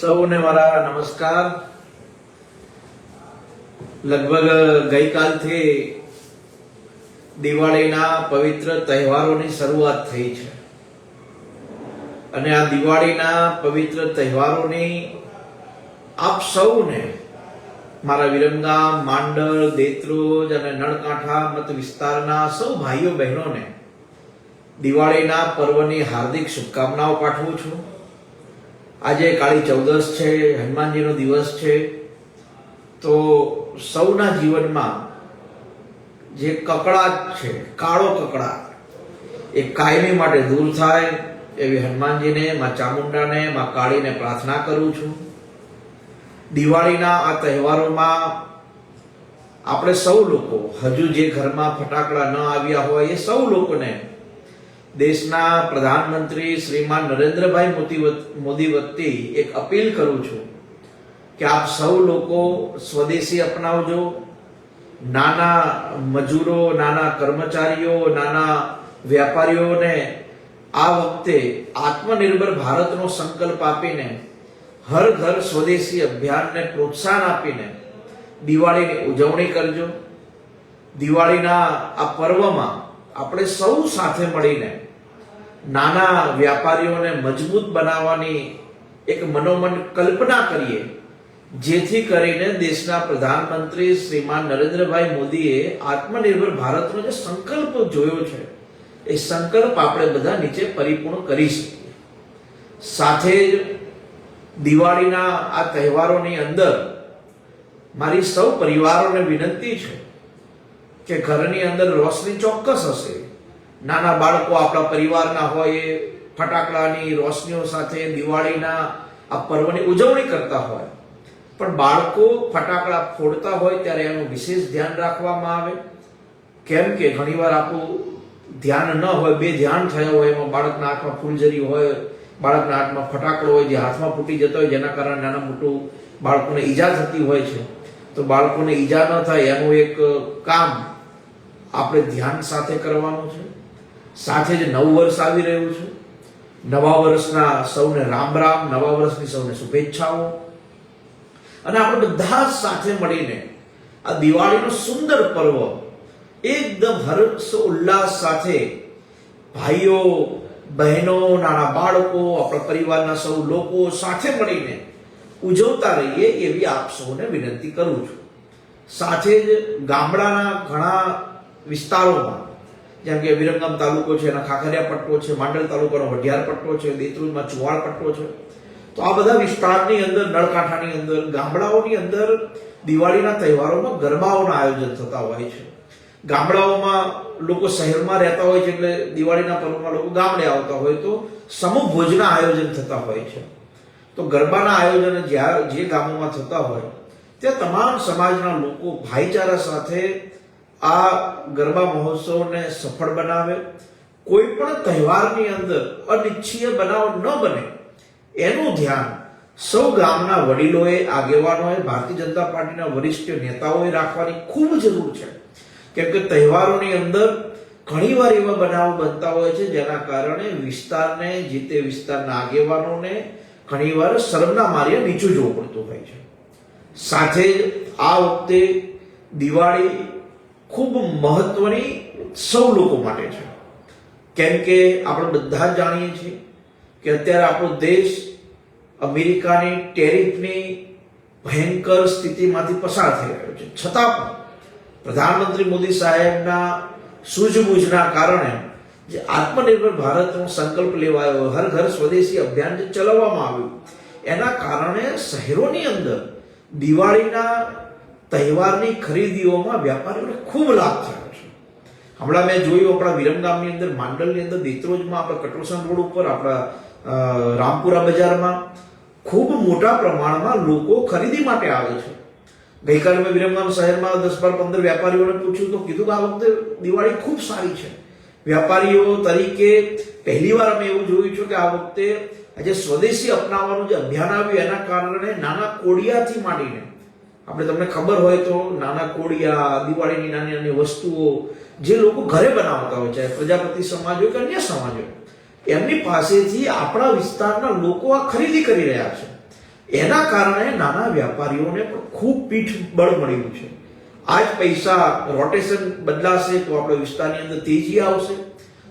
સૌને મારા નમસ્કાર. લગભગ ગઈકાલથી દિવાળીના પવિત્ર તહેવારોની શરૂઆત થઈ છે. અને આ દિવાળીના પવિત્ર તહેવારોની આપ સૌને મારા વિરમગામ માંડળ દેત્રોજ અને નળકાંઠા મત વિસ્તારના સૌ ભાઈઓ બહેનોને દિવાળીના પર્વની હાર્દિક શુભકામનાઓ પાઠવું છું. આજે કાળી ચૌદસ છે, હનુમાનજીનો દિવસ છે. તો સૌના જીવનમાં જે કકળાટ છે, કાળો કકળાટ એ કાયમી માટે દૂર થાય એવી હનુમાનજીને, માં ચામુંડાને, માં કાળીને પ્રાર્થના કરું છું. દિવાળીના આ તહેવારોમાં આપણે સૌ લોકો, હજુ જે ઘરમાં ફટાકડા ન આવ્યા હોય, એ સૌ લોકોને દેશના પ્રધાનમંત્રી શ્રીમાન નરેન્દ્રભાઈ મોદી વતી એક અપીલ કરું છું કે આપ સૌ લોકો સ્વદેશી અપનાવજો. નાના મજૂરો, નાના કર્મચારીઓ, નાના વેપારીઓને આ વખતે આત્મનિર્ભર ભારતનો સંકલ્પ આપીને, હર ઘર સ્વદેશી અભિયાનને પ્રોત્સાહન આપીને દિવાળીની ઉજવણી કરજો. દિવાળીના આ પર્વમાં આપણે સૌ સાથે મળીને નાના વ્યાપારીઓને મજબૂત બનાવવાની એક મનોમન કલ્પના કરીએ, જેથી કરીને દેશના પ્રધાનમંત્રી શ્રીમાન નરેન્દ્રભાઈ મોદીએ આત્મનિર્ભર ભારતનો જે સંકલ્પ જોયો છે, એ સંકલ્પ આપણે બધા નીચે પરિપૂર્ણ કરી શકીએ. સાથે જ દિવાળીના આ તહેવારોની અંદર મારી સૌ પરિવારોને વિનંતી છે કે ઘરની અંદર રોશની ચોક્કસ હશે. નાના બાળકો આપણા પરિવારના હોય, ફટાકડાની રોશનીઓ સાથે દિવાળીના આ પર્વની ઉજવણી કરતા હોય. પણ બાળકો ફટાકડા ફોડતા હોય ત્યારે એનું વિશેષ ધ્યાન રાખવામાં આવે. કેમ કે ઘણીવાર આપણું ધ્યાન ન હોય, બે ધ્યાન થયા હોય, એમાં બાળકના હાથમાં ફૂલઝરી હોય, બાળકના હાથમાં ફટાકડો હોય, જે હાથમાં ફૂટી જતો હોય, જેના કારણે નાના મોટું બાળકોને ઈજા થતી હોય છે. તો બાળકોને ઈજા ન થાય એનું એક કામ આપણે ધ્યાન સાથે કરવાનું છે. સાથે જ નવું વર્ષ આવી રહ્યું છે. નવા વર્ષના સૌને રામ રામ, નવા વર્ષની સૌને શુભેચ્છાઓ. અને આપણે બધા સાથે મળીને આ દિવાળીનો સુંદર પર્વ એકદમ હર્ષ ઉલ્લાસ સાથે ભાઈઓ, બહેનો, નાના બાળકો, આપણા પરિવારના સૌ લોકો સાથે મળીને ઉજવતા રહીએ એવી આપ સૌને વિનંતી કરું છું. સાથે જ ગામડાના ઘણા વિસ્તારોમાં જેમ કે વિરમગામ તાલુકો છે, એના ખાખરિયા પટ્ટો છે, માંડલ તાલુકાનો વઢિયાર પટ્ટો છે, દેત્રુજમાં ચુવાળ પટ્ટો છે. તો આ બધા વિસ્તારની અંદર, નળકાંઠાની અંદર, ગામડાઓની અંદર દિવાળીના તહેવારોમાં ગરબાઓના આયોજન થતા હોય છે. ગામડાઓમાં લોકો શહેરમાં રહેતા હોય છે એટલે દિવાળીના પર્વમાં લોકો ગામડે આવતા હોય તો સમૂહ ભોજના આયોજન થતા હોય છે. તો ગરબાના આયોજન જ્યાં જે ગામોમાં થતા હોય, ત્યાં તમામ સમાજના લોકો ભાઈચારા સાથે આ ગરબા મહોત્સવને સફળ બનાવે, કોઈ પણ તહેવારની અંદર અનિચ્છીય બનાવ ન બને, એનું ધ્યાન સૌ ગામના વડીલોએ, આગેવાનોએ, ભારતીય જનતા પાર્ટીના વરિષ્ઠ નેતાઓએ રાખવાની ખૂબ જરૂર છે. કેમ કે તહેવારોની અંદર ઘણીવાર એવા બનાવો બનતા હોય છે, જેના કારણે વિસ્તારને, જે તે વિસ્તારના આગેવાનોને ઘણીવાર શરમના માર્યા નીચું જોવું પડતું હોય છે. સાથે આ વખતે દિવાળી ખૂબ મહત્વની સૌ લોકો માટે છે. કેમ કે આપણે બધા જાણીએ છીએ કે અત્યારે આપણો દેશ અમેરિકાની ટેરિફની ભયંકર સ્થિતિમાંથી પસાર થઈ રહ્યો છે. છતાં પણ પ્રધાનમંત્રી મોદી સાહેબના સૂઝબૂઝના કારણે જે આત્મનિર્ભર ભારતનો સંકલ્પ લેવાયો, હર ઘર સ્વદેશી અભિયાન જે ચલાવવામાં આવ્યું, એના કારણે શહેરોની અંદર દિવાળીના તહેવારની ખરીદીઓમાં વેપારીઓને ખૂબ લાભ થયો છે. હમણાં મેં જોયું, આપણા વિરમગામની અંદર, માંડલની અંદર, દેત્રોજમાં, આપણા કટોસન રોડ ઉપર, આપણા રામપુરા બજારમાં ખૂબ મોટા પ્રમાણમાં લોકો ખરીદી માટે આવે છે. ગઈકાલે મેં વિરમગામ શહેરમાં દસ બાર પંદર વેપારીઓને પૂછ્યું તો કીધું કે આ વખતે દિવાળી ખૂબ સારી છે. વેપારીઓ તરીકે પહેલીવાર અમે એવું જોયું છે કે આ વખતે આજે સ્વદેશી અપનાવવાનું જે અભિયાન આવ્યું એના કારણે નાના કોડિયાથી માંડીને આપણે તમને ખબર હોય તો નાના કોડિયા દિવાળીની નાની નાની વસ્તુઓ જે લોકો ઘરે બનાવતા હોય છે, પ્રજાપતિ સમાજ હોય કે અન્ય સમાજ હોય એમની પાસેથી આપણા વિસ્તારના લોકો આ ખરીદી કરી રહ્યા છે. એના કારણે નાના વ્યાપારીઓને પણ ખૂબ પીઠ બળ મળ્યું છે. આ જ પૈસા રોટેશન બદલાશે તો આપણા વિસ્તારની અંદર તેજી આવશે.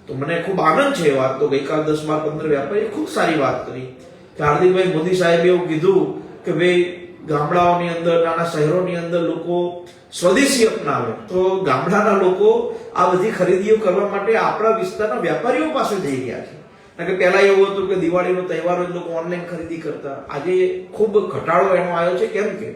તો મને ખૂબ આનંદ છે એ વાત. તો ગઈકાલ દસ બાર પંદર વ્યાપારીએ ખૂબ સારી વાત કરી. કે હાર્દિકભાઈ મોદી સાહેબે એવું કીધું કે ભાઈ ગામડાઓની અંદર, નાના શહેરોની અંદર લોકો સ્વદેશી અપનાવે. તો ગામડાના લોકો આ બધી ખરીદીઓ કરવા માટે આપણા વિસ્તારના વેપારીઓ પાસે જઈ રહ્યા છે. કારણ કે પહેલા એવું હતું કે દિવાળીનો તહેવાર જ લોકો ઓનલાઈન ખરીદી કરતા. આજે ખૂબ ઘટાડો એનો આવ્યો છે. કેમ કે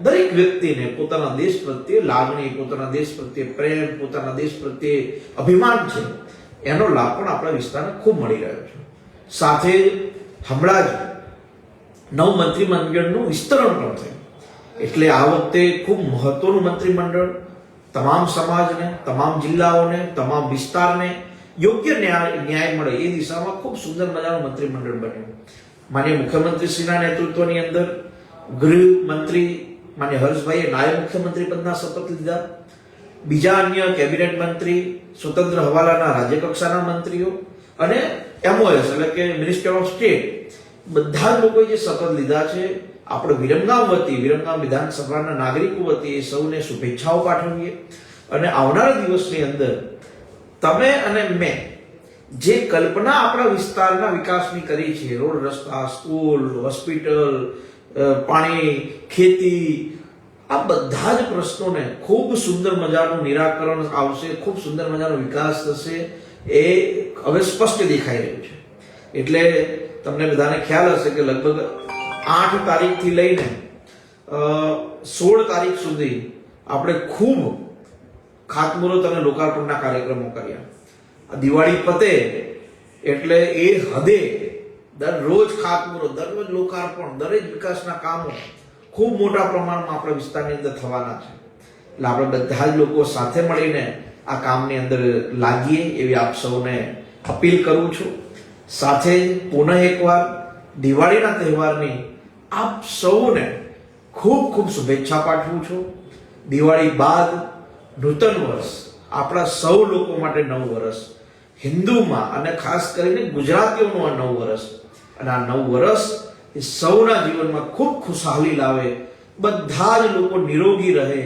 દરેક વ્યક્તિને પોતાના દેશ પ્રત્યે લાગણી, પોતાના દેશ પ્રત્યે પ્રેમ, પોતાના દેશ પ્રત્યે અભિમાન છે. એનો લાભ પણ આપણા વિસ્તારને ખૂબ મળી રહ્યો છે. સાથે હમણાં જ નવ મંત્રીમંડળનું વિસ્તરણ પણ થયું. એટલે આ વખતે ખૂબ મહત્વનું મંત્રીમંડળ તમામ સમાજને, તમામ જિલ્લાઓને, તમામ વિસ્તારને યોગ્ય ન્યાય ન્યાય મળે એ દિશામાં ખૂબ સુંદર મજાનું મંત્રીમંડળ બન્યું. માન્ય મુખ્યમંત્રીશ્રીના નેતૃત્વની અંદર ગૃહમંત્રી માન્ય હર્ષભાઈએ નાયબ મુખ્યમંત્રી પદના શપથ લીધા. બીજા અન્ય કેબિનેટ મંત્રી, સ્વતંત્ર હવાલાના રાજ્ય કક્ષાના મંત્રીઓ અને એમઓએસ એટલે કે મિનિસ્ટર ઓફ સ્ટેટ બધા લોકોએ જે શપથ લીધા છે, આપણે વિરમગામ વતી, વિરમગામ વિધાનસભાના નાગરિકો વતી એ સૌને શુભેચ્છાઓ પાઠવીએ. અને આવનારા દિવસની અંદર તમે અને મેં જે કલ્પના આપણા વિસ્તારના વિકાસની કરી છે, રોડ રસ્તા, સ્કૂલ, હોસ્પિટલ પાણી, ખેતી, આ બધા જ પ્રશ્નોને ખૂબ સુંદર મજાનું નિરાકરણ આવશે, ખૂબ સુંદર મજાનો વિકાસ થશે એ હવે સ્પષ્ટ દેખાઈ રહ્યું છે. એટલે તમને બધાને ખ્યાલ હશે કે લગભગ આઠ તારીખથી લઈને સોળ તારીખ સુધી આપણે ખૂબ ખાતમુહૂર્ત અને લોકાર્પણના કાર્યક્રમો કર્યા. આ દિવાળી પતે એટલે એ હદે દરરોજ ખાતમુહૂર્ત, દરરોજ લોકાર્પણ, દરેક વિકાસના કામો ખૂબ મોટા પ્રમાણમાં આપણા વિસ્તારની અંદર થવાના છે. એટલે આપણે બધા જ લોકો સાથે મળીને આ કામની અંદર લાગીએ એવી આપ સૌને અપીલ કરું છું. સાથે જ પુનઃ એકવાર દિવાળીના તહેવારની આપ સૌને ખૂબ ખૂબ શુભેચ્છા પાઠવું છું. દિવાળી બાદ નૂતન વર્ષ આપણા સૌ લોકો માટે નવ વર્ષ. હિન્દુમાં અને ખાસ કરીને ગુજરાતીઓનું આ નવ વર્ષ. અને આ નવ વર્ષ એ સૌના જીવનમાં ખૂબ ખુશહાલી લાવે. બધા જ લોકો નિરોગી રહે.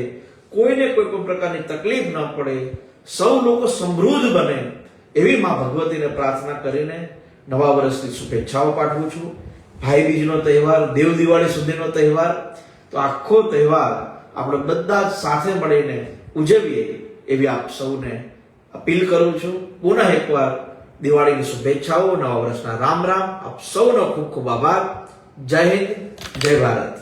કોઈને કોઈ પણ પ્રકારની તકલીફ ન પડે. સૌ લોકો સમૃદ્ધ બને. એવી માં ભગવતીને પ્રાર્થના કરીને નવા વર્ષની શુભેચ્છાઓ પાઠવું છું. ભાઈ બીજનો તહેવાર, દેવ દિવાળી સુધીનો તહેવાર. તો આખો તહેવાર આપણે બધા સાથે મળીને ઉજવીએ એવી આપ સૌને અપીલ કરું છું. પુનઃ એકવાર દિવાળીની શુભેચ્છાઓ, નવા વર્ષના રામ રામ. આપ સૌનો ખૂબ ખૂબ આભાર. જય હિન્દ, જય ભારત.